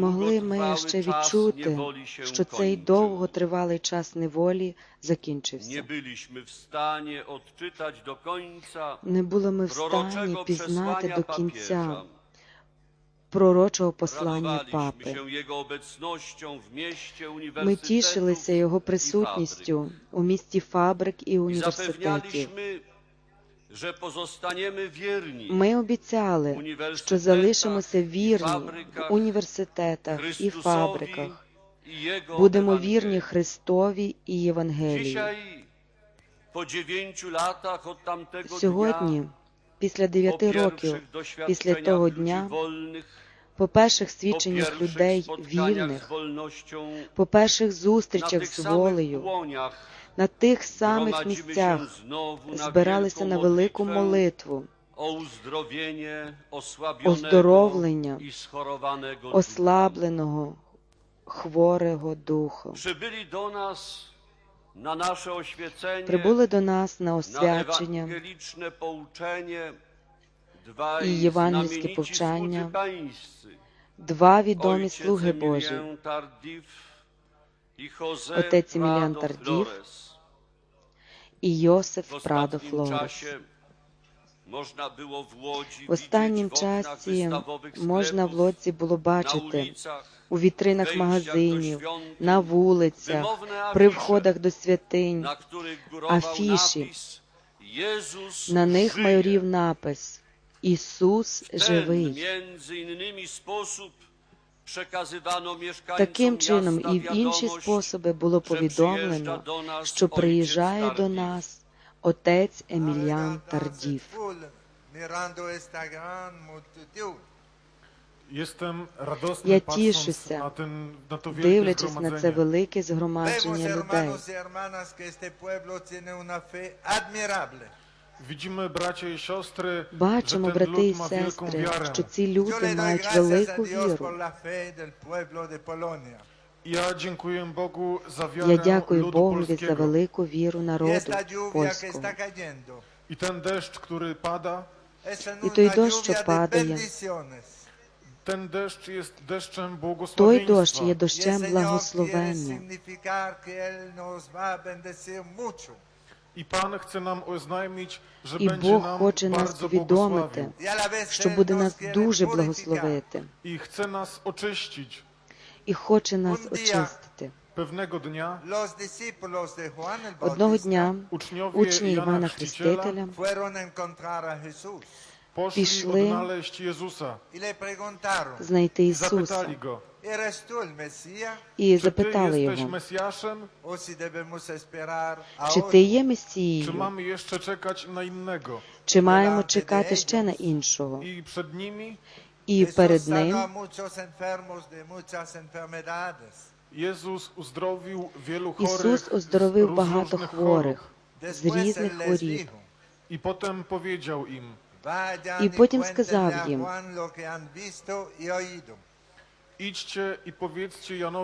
Могли ми ще відчути, що цей довготривалий час неволі закінчився. Не були ми в стані пізнати до кінця пророчого послання папи. Ми тішилися його присутністю у місті фабрик і університетів. Ми обіцяли, що залишимося вірні в університетах і фабриках. Будемо вірні Христові і Євангелії. Сьогодні, після дев'яти років, після того дня, по перших свідченнях людей вільних, по перших зустрічах з волею, на тих самих місцях збиралися на велику молитву, оздоровлення, ослабленого, хворого духу. Прибули до нас на освячення і євангельське повчання, два відомі слуги Божі, Отець Еміліан Flores. і Йосиф Прадо Флорес. В останнім часі можна в лодці було бачити у вітринах магазинів, на вулицях, при входах до святинь. афіші. На них майорів напис Ісус живий. Таким чином і в інші способи було повідомлено, що приїжджає до нас отець Jestem radosny Я тішуся, Дивлячись на це велике згромадження людей. Бачимо, брати і сестри, що ці люди мають велику віру. Я дякую Богові за велику віру народу польського. I ten deszcz, który pada, І той дощ, що падає, bendiciones. ten deszcz jest deszczem Той дощ є дощем благословення. І Бог хоче нас повідомити, що буде нас дуже благословити і хоче нас очистити. Одного дня учні Івана Хрестителя Пішли знайти Ісуса zapytali Go, ¿eres tú el Mesías і запитали його, чи ти є Месією, чи маємо чекати ще на іншого. І перед ним Ісус z багато хворих з різних хворіб. potem powiedział im, vayan І потім сказав їм,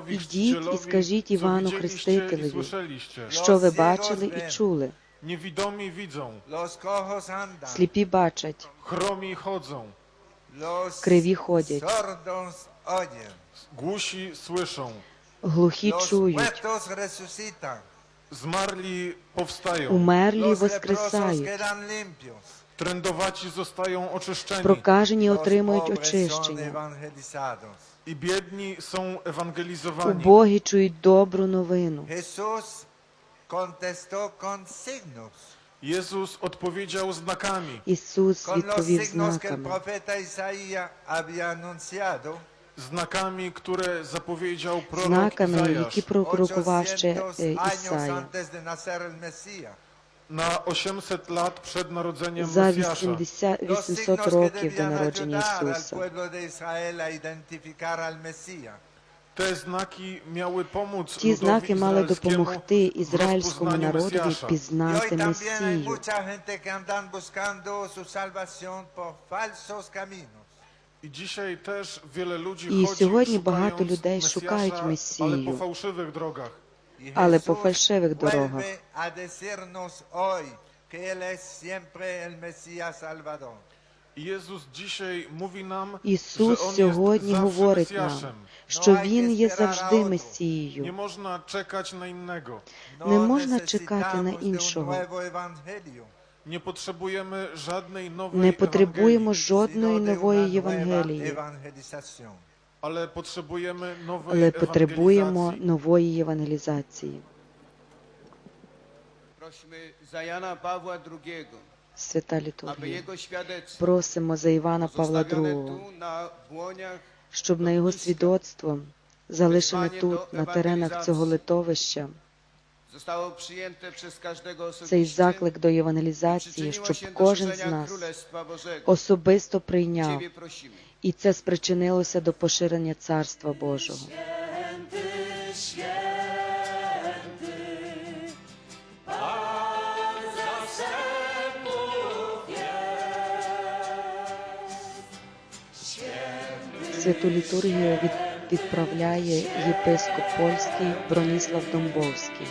Ідіть і скажіть Івану Хрестителеві, що ви бачили і чули. Niewidomi widzą, Сліпі бачать, chromi chodzą, криві ходять, sordos słyszą, глухі чують, muertos resucitan, умерлі воскресають, trędowaci zostają oczyszczeni прокажені отримують очищення, i biedni są ewangelizowani. убогі чують добру новину. Jezus odpowiedział znakami, Ісус відповів знаками, profeta Isaías había anunciado znakami, które zapowiedział prorok знаками, які пророкував ще 800 е, años Ісая. Antes de nacer el Mesías. Na 800 lat przed narodzeniem За Mesjasza. 80, 800 років до народження Ісуса. Ті знаки мали izraelskiemu допомогти w ізраїльському народові пізнати Месію. І chodzi, сьогодні багато людей шукають Месію, але по фальшивих дорогах. Ісус сьогодні говорить нам, що Він є завжди Месією. Не можна чекати на іншого. Nie potrzebujemy żadnej nowej Не потребуємо жодної нової Євангелії, але потребуємо нової євангелізації. Prośmy za Jana Pawła II, Свята aby літургія. Просимо за Івана Павла II, щоб на його свідоцтво, залишене тут, на теренах цього литовища, цей заклик до євангелізації, щоб кожен з нас особисто прийняв. І це спричинилося до поширення Царства Божого. Святу літургію відправляє єпископ польський Броніслав Домбовський.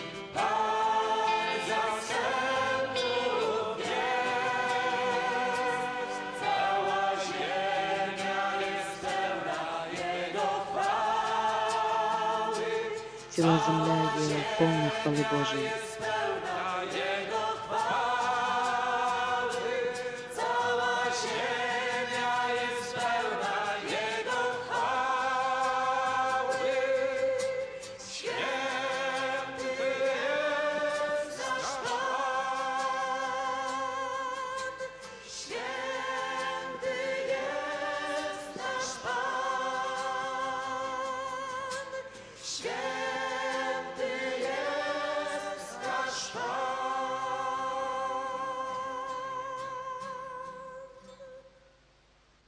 Ціла земля є повна хвали Божої.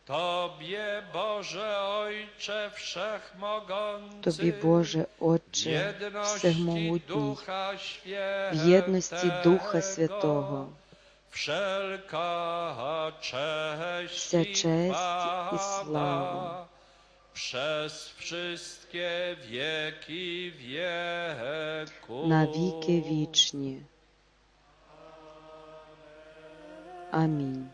Tobie, Boże Ojcze Wszechmogący, Тобі, Боже, Отче, Всемогутній, Ducha в єдності Духа Святого, Вся честь і слава przez wszystkie wieki wieku. на віки вічні. Амінь.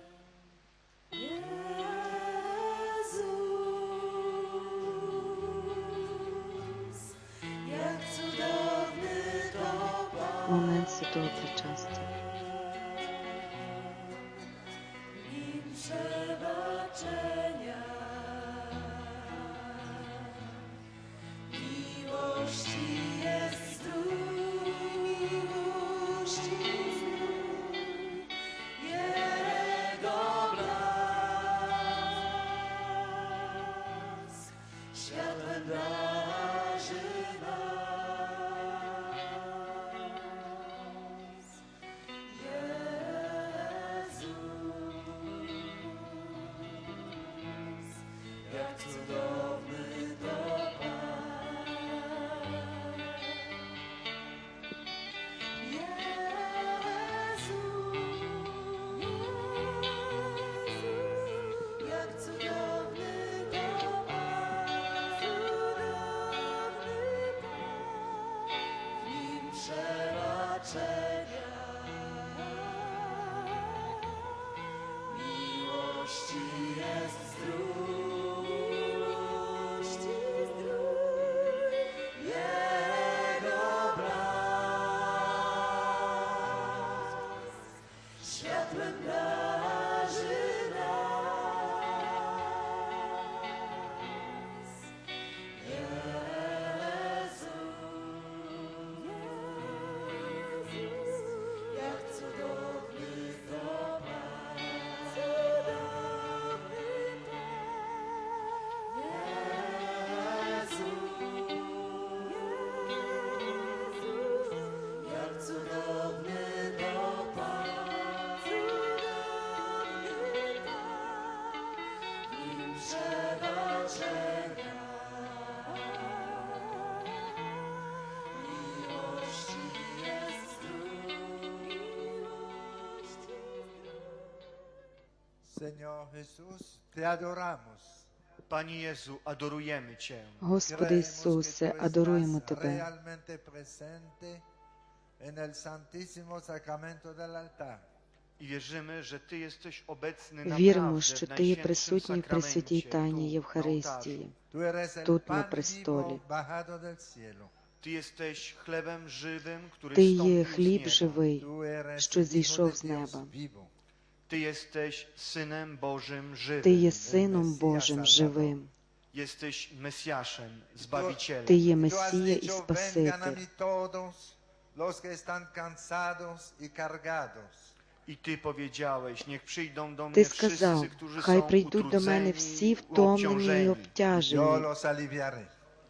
Del altar. I wierzymy, że Ty jesteś obecny Віримо, що Ти є присутній при святій Тайні. Євхаристії. Тут на престолі. Ти є хліб живий, що зійшов з неба. Ty jesteś Synem Bożym żywym. Ти є Сином Божим живим. Jesteś Mesjaszem, Zbawicielem. Ти є Месія і Спаситель. los que están cansados y cargados. I Ty powiedziałeś, niech przyjdą do Ти mnie сказав, wszyscy, którzy хай są прийдуть до мене utrudzeni всі і втомлені й obciążeni. Yo обтяжені, los aliviaré.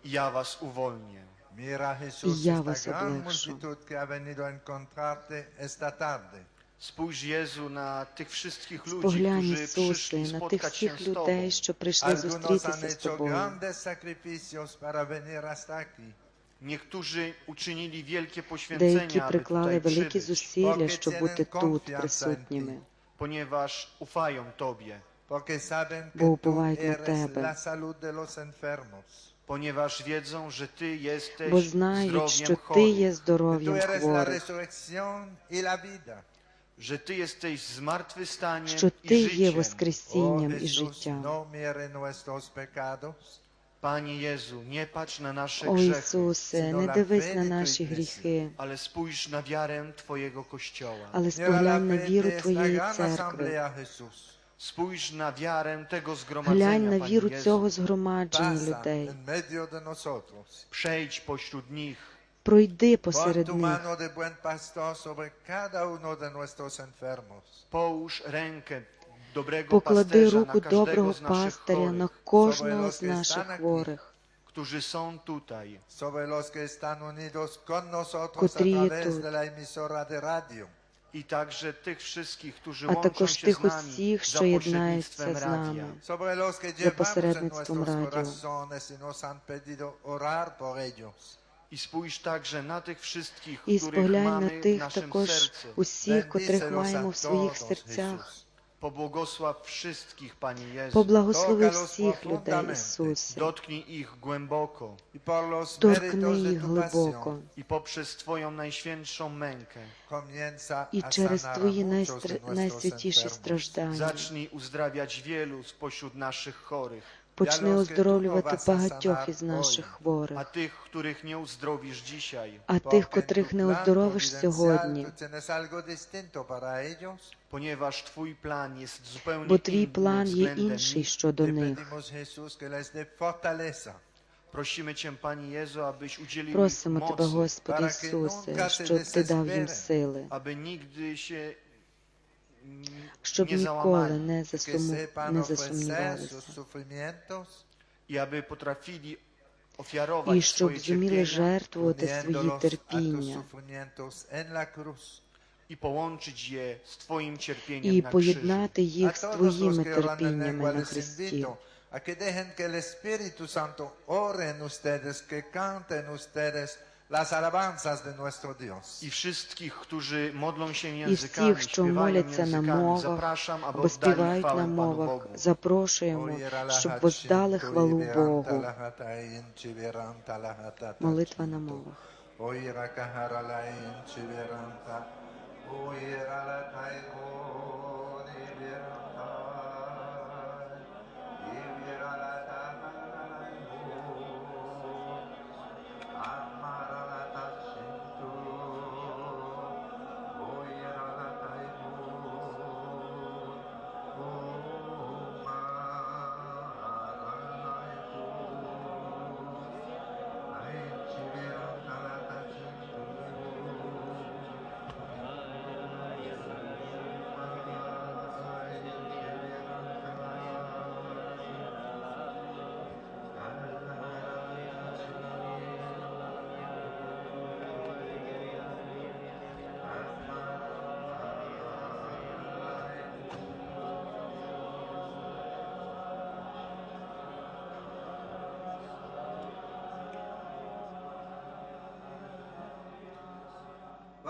Ja was uwolnię. Mira Jesús ya esta vas gran hablar, multitud que ha venido a encontrarte esta tarde. Spójrz Jezu na tych wszystkich ludzi, Поглянь, którzy Ісусе, przyszli на тих spotkać się всіх z Tobą. людей, що прийшли зустрітися з тобою. Деякі poświęcenia, aby приклали tutaj великі зусилля, щоб бути тут присутніми, ponieważ ufają Tobie, Porque saben que tú на eres Тебе. la salud de los enfermos. ponieważ wiedzą, że Ty jesteś бо знають, zdrowiem що Ти є здоров'ям eres la хворих, що Ти є. Oh Воскресінням і життям. Panie Jezu, nie patrz na nasze О Ісусе, не дивись на наші гріхи, ale spójrz na wiarę Twojego Kościoła. але споглянь на віру Твоєї церкви. Spójrz na wiarę tego Глянь zgromadzenia, на віру цього згромадження людей. Przejdź pośród nich, Пройди посеред них, поклади руку доброго пастиря на кожного з наших хворих, którzy są tutaj, que están unidos con nosotros a Котрі є través тут. de la emisora de radio. i także którzy а також тих усіх, що єднаються з нами. За посередництвом радіо. Corazones y nos han pedido orar por ellos. I spójrz także na tych wszystkich, І których споглянь на mamy w тих naszym також sercu. усіх, котрих Bendícelos маємо a в своїх todos, серцях. Jesús. Pobłogosław wszystkich, Panie Jezu. Поблагослови Tócalos всіх людей, profundamente. Ісусе, Dotknij ich głęboko Y por los торкни méritos de їх tu глибоко, pasión, i poprzez Twoją najświętszą mękę comienza і a через sanar a Твої muchos de найстр- nuestros найсвятіші enfermos. страждання. zacznij uzdrawiać wielu spośród naszych chorych, Почни оздоровлювати багатьох із наших хворих, а тих, котрих не оздоровиш сьогодні, бо Твій план є інший щодо них. Просимо Тебе, Господи Ісусе, щоб Ти дав їм сили, nigdy się mm, щоб ніколи не, засуму... не засумнівалися, і щоб зуміли жертвувати свої терпіння en і поєднати їх з Твоїми en терпіннями на Христі. a que dejen que el Espíritu Santo ore en ustedes, que canten ustedes las alabanzas de nuestro Dios. I wszystkich, którzy modlą się І językami, всіх, що śpiewają моляться на językami, мовах zapraszam, aby або oddali співають chwałę на Panu мовах, Bogu. запрошуємо, щоб воздали хвалу Богу. Молитва на мовах. Oira kahara la inchiveranta,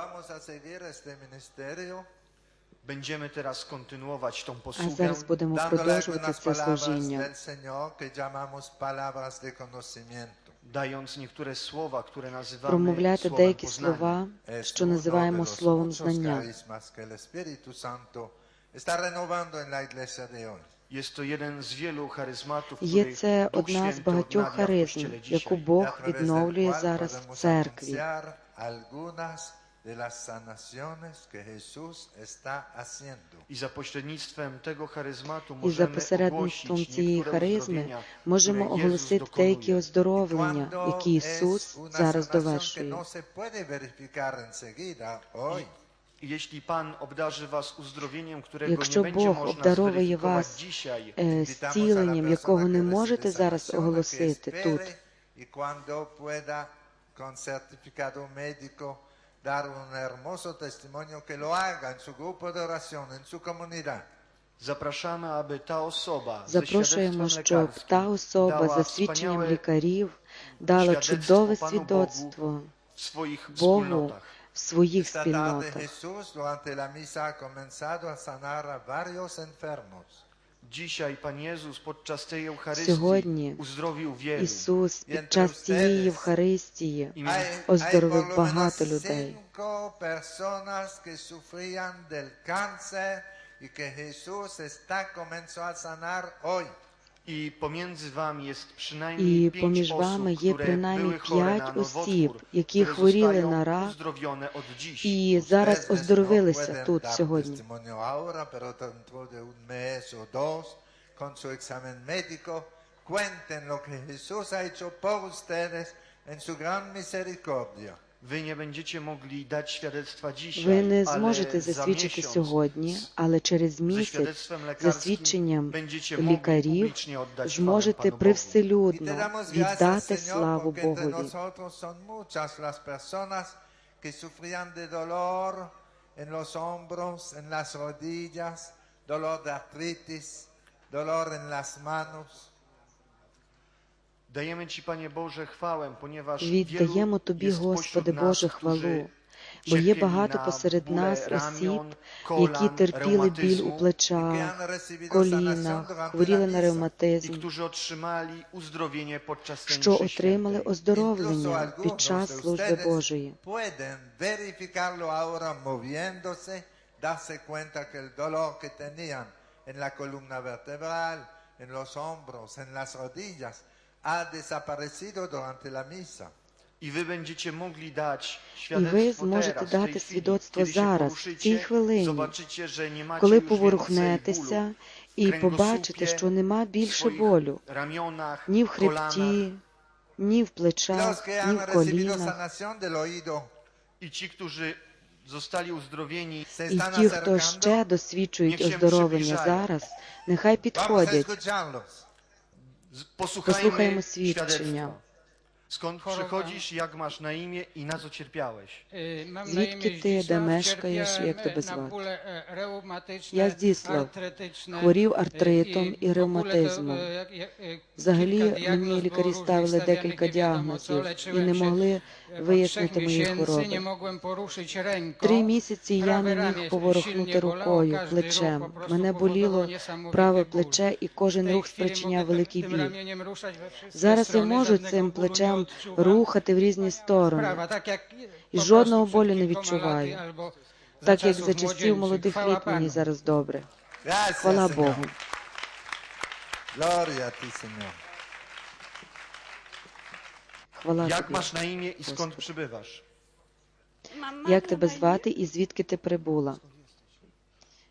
Vamos a seguir este ministerio Będziemy teraz kontynuować tą А posługę, зараз будемо продовжувати це служіння. del Señor que llamamos palabras de conocimiento. dając niektóre słowa, które nazywamy промовляти słowem деякі poznania. слова, Es що uno de називаємо los словом muchos знання. carismas que el Espíritu Santo está renovando en la iglesia de hoy. Jest to jeden z wielu charyzmatów, Є це Duch одна з Święty багатьох odnawia w харизм, Kościele яку dzisiaj. Y a Бог través del відновлює cual зараз в podemos церкві. anunciar algunas de las sanaciones que Jesús está haciendo. I za pośrednictwem tego charyzmatu І за możemy посередництвом ogłosić цієї niektóre харизми uzdrowienia, можемо które Jezus оголосити деякі dokonuje. оздоровлення, Cuando які es Ісус una зараз sanación que довершує. no se puede verificar enseguida hoy. I Jeśli Pan obdarzy was uzdrowieniem, którego Якщо nie będzie Бог można обдаровує zweryfikować вас dzisiaj, е, la зціленням, якого не можете зараз оголосити тут. Y cuando pueda con certificado médico dar un hermoso testimonio que lo haga en su grupo de oración, en su comunidad. zapraszamy, aby ta osoba ze Запрошуємо, щоб та особа dała за свідченням лікарів дала чудове свідоцтво Богу в своїх спільнотах. Wielu. Ісус під час цієї Євхаристії оздоровив багато людей. І pięć поміж osób, вами є które принаймні były chore na п'ять nowotwór, осіб, які хворіли на рак і зараз оздоровилися тут сьогодні. testimonio ahora, pero dentro de un mes o dos, con su examen médico, cuenten lo que Jesús ha hecho por ustedes en su gran misericordia. Wy nie będziecie mogli dać świadectwa dzisiaj, Ви не зможете засвідчити сьогодні, але через місяць за свідченням лікарів зможете привселюдно віддати славу Богові. que sufrían de dolor en los hombros, en las rodillas, dolor de artritis, dolor en las manos. Dajemy Ci, Panie Boże, chwałę, ponieważ Віддаємо Тобі, Господи Боже, хвалу, бо є багато посеред нас осіб, які терпіли біль у плечах, колінах, хворіли на ревматизм, що отримали оздоровлення під час служби Божої. darse cuenta que el dolor que tenían en la columna vertebral, en los hombros, en las rodillas, ha desaparecido durante la misa. I wy będziecie mogli dać І świadectwo зможете teraz, w tej дати chwili, свідоцтво kiedy się зараз, в цій хвилині, zobaczycie, że nie macie коли już więcej поворухнетеся і w побачите, що нема w більше swoich болю ramionach, ні в kolanach. хребті, ні в Los плечах, que ні han в recibido колінах. sanación del oído I ci, którzy zostali uzdrowieni, se І están ті, хто acercando. досвідчують оздоровлення зараз, нехай Vamos a підходять. escucharlos. Послухаємо свідчення. Skąd przychodzisz, jak masz na imię i na co cierpiałeś? Звідки ти, де мешкаєш, як тебе звати? Я Здіслав, хворів артритом і ревматизмом. Взагалі мені лікарі ставили декілька діагнозів і не могли вияснити мої хвороби. Три місяці я не міг поворухнути рукою, плечем. Мене боліло праве плече, і кожен рух спричиняв великий tym біль. Зараз я можу цим плечем odczuwam. рухати в різні сторони. І жодного болю не відчуваю. Так як за часів молодих літ мені зараз добре. Хвала. Богу. Хвала тобі. masz imię i skąd Господи. przybywasz? Як тебе звати і звідки ти прибула?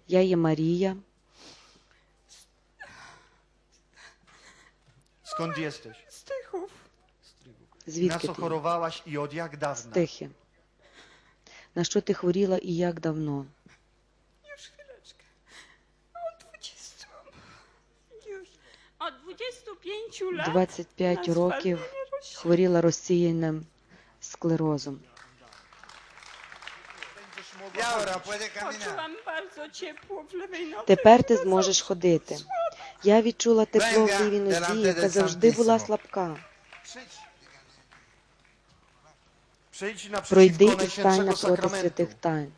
Я є Марія. Skąd jesteś? Звідки ти? chorowałaś i od jak dawna? Стихи. На що ти хворіла і як давно? Już chwileczkę. Od 20. Już. Od 25 lat. 25 na років хворіла розсіяним склерозом. Y ahora puede caminar. Poczułam bardzo ciepło w lewej nodze. Тепер ти зможеш ходити. Я відчула тепло в лівій нозі, яка завжди була слабка. Przyjdź Пройди і стань Najświętszego Sakramentu. святих тайн.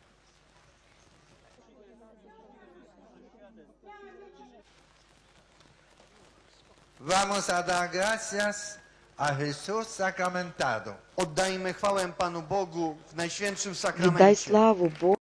Vamos a dar gracias a Jesús sacramentado. Oddajmy chwałę Panu Bogu w Najświętszym Віддай славу Богу